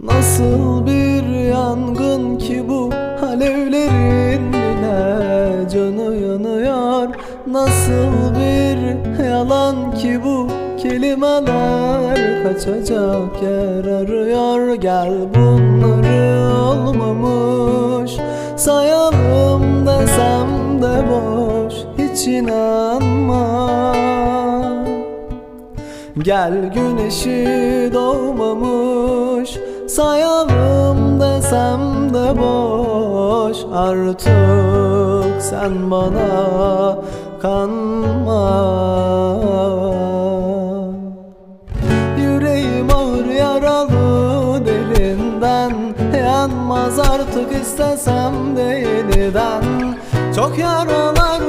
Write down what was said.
Nasıl bir yangın ki bu? Alevlerin bile canı yanıyor. Nasıl bir yalan ki bu? Kelimeler kaçacak yer arıyor. Gel bunları olmamış. Sayalım desem de boş. Hiç inanma. Gel güneşi doğmamış. Sayalım desem de boş Artık sen bana kanma. Yüreğim ağır yaralı derinden Yanmaz artık istesem de yeniden. Çok yaralar